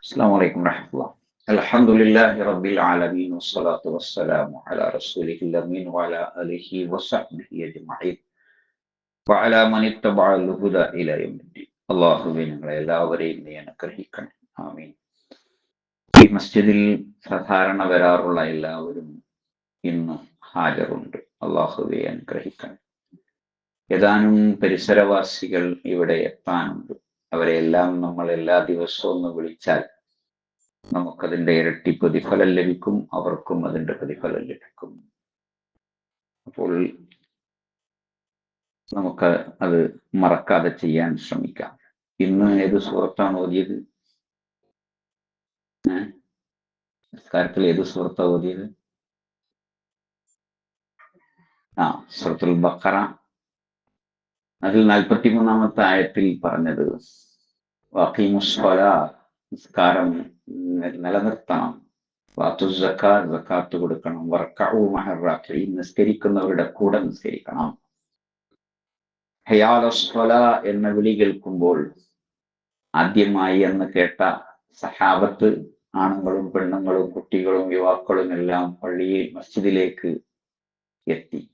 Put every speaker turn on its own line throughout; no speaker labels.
السلام عليكم ورحمة الله الحمد لله رب العالمين والصلاة والسلام على رسوله الأمين وعلى آله وصحبه أجمعين وعلى من اتبع الهدى إلى يوم الدين അള്ളാഹുവെ ഞങ്ങളെ എല്ലാവരെയും നീ അനുഗ്രഹിക്കണം ആമീൻ ഈ മസ്ജിദിൽ സാധാരണ വരാറുള്ള എല്ലാവരും ഇന്ന് ഹാജറുണ്ട് അള്ളാഹുവെ അനുഗ്രഹിക്കണം ഏതാനും പരിസരവാസികൾ ഇവിടെ എത്താനുണ്ട് അവരെല്ലാം നമ്മൾ എല്ലാ ദിവസവും ഒന്ന് വിളിച്ചാൽ നമുക്കതിന്റെ ഇരട്ടി പ്രതിഫലം ലഭിക്കും അവർക്കും അതിന്റെ പ്രതിഫലം ലഭിക്കും. അപ്പോൾ നമുക്ക് അത് മറക്കാതെ ചെയ്യാൻ ശ്രമിക്കാം. ഇന്ന് ഏത് സുഹൃത്താണ് ഓതിയത്? സംസ്കാരത്തിൽ ഏത് സുഹൃത്താണ് ഓതിയത്? ആ സുഹൃത്തുൽ ബക്കറ അതിൽ നാൽപ്പത്തി മൂന്നാമത്തെ ആയത്തിൽ പറഞ്ഞത് വക്കീമുസ്വല നിസ്കാരം നിലനിർത്തണം. വാത്തു കൊടുക്കണം. വർക്കൂ മഹറാഖി നിസ്കരിക്കുന്നവരുടെ കൂടെ നിസ്കരിക്കണം. ഹയാലസ്വല എന്ന വിളി കേൾക്കുമ്പോൾ ആദ്യമായി എന്ന് കേട്ട സഹാബത്ത് ആണുങ്ങളും പെണ്ണുങ്ങളും കുട്ടികളും യുവാക്കളും എല്ലാം പള്ളിയിൽ മസ്ജിദിലേക്ക് എത്തി.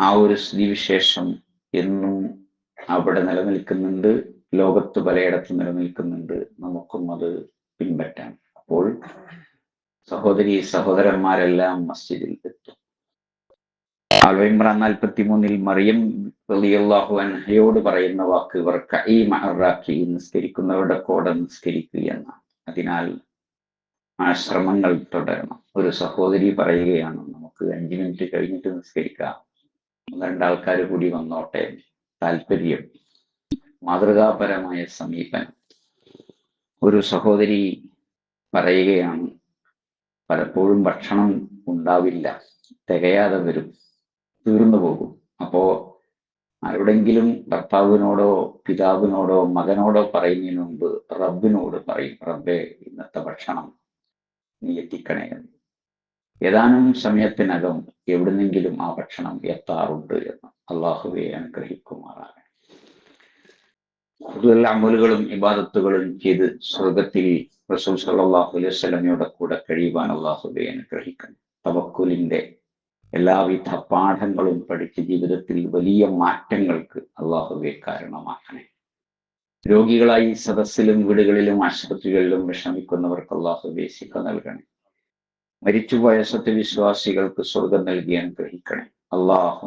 ആ ഒരു സ്ഥിതിവിശേഷം എന്നും അവിടെ നിലനിൽക്കുന്നുണ്ട്. ലോകത്ത് പലയിടത്തും നിലനിൽക്കുന്നുണ്ട്. നമുക്കും അത് പിൻപറ്റാം. അപ്പോൾ സഹോദരി സഹോദരന്മാരെല്ലാം മസ്ജിദിൽ എത്തും. അൽവൈമ്രാൻ നാൽപ്പത്തി മൂന്നിൽ മറിയം അൻഹയോട് പറയുന്ന വാക്ക് ഇവർ കൈ മഹറാക്കി നിസ്കരിക്കുന്നവരുടെ കൂടെ നിസ്കരിക്കുക എന്നാണ്. അതിനാൽ ആ ശ്രമങ്ങൾ തുടരണം. ഒരു സഹോദരി പറയുകയാണ് നമുക്ക് അഞ്ചു മിനിറ്റ് കഴിഞ്ഞിട്ട് നിസ്കരിക്കാം. രണ്ടാൾക്കാർ കൂടി വന്നോട്ടെ. താല്പര്യം മാതൃകാപരമായ സമീപനം. ഒരു സഹോദരി പറയുകയാണ് പലപ്പോഴും ഭക്ഷണം ഉണ്ടാവില്ല തികയാതെ വരും തീർന്നു പോകും. അപ്പോ ആരുടെങ്കിലും ഭർത്താവിനോടോ പിതാവിനോടോ മകനോടോ പറയുന്നതിന് മുമ്പ് റബ്ബിനോട് പറയും റബ്ബെ ഇന്നത്തെ ഭക്ഷണം നീ എത്തിക്കണേ. ഏതാനും സമയത്തിനകം എവിടുന്നെങ്കിലും ആ ഭക്ഷണം എത്താറുണ്ട് എന്ന്. അള്ളാഹുവെ അനുഗ്രഹിക്കുമാറാകണം കൂടുതൽ അമലുകളും ഇബാദത്തുകളും ചെയ്ത് സ്വർഗത്തിൽ റസൂൽ സല്ലാഹു അലൈഹി സ്വലമയുടെ കൂടെ കഴിയുവാൻ അള്ളാഹുബെ അനുഗ്രഹിക്കണം തവക്കുലിന്റെ എല്ലാവിധ പാഠങ്ങളും പഠിച്ച് ജീവിതത്തിൽ വലിയ മാറ്റങ്ങൾക്ക് അള്ളാഹുബെ കാരണമാക്കണേ രോഗികളായി സദസ്സിലും വീടുകളിലും ആശുപത്രികളിലും വിഷമിക്കുന്നവർക്ക് അള്ളാഹുബെ ശിഖ നൽകണേ. മരിച്ചു പോയ സത്യവിശ്വാസികൾക്ക് സ്വർഗം നൽകി അനുഗ്രഹിക്കണേ. അള്ളാഹു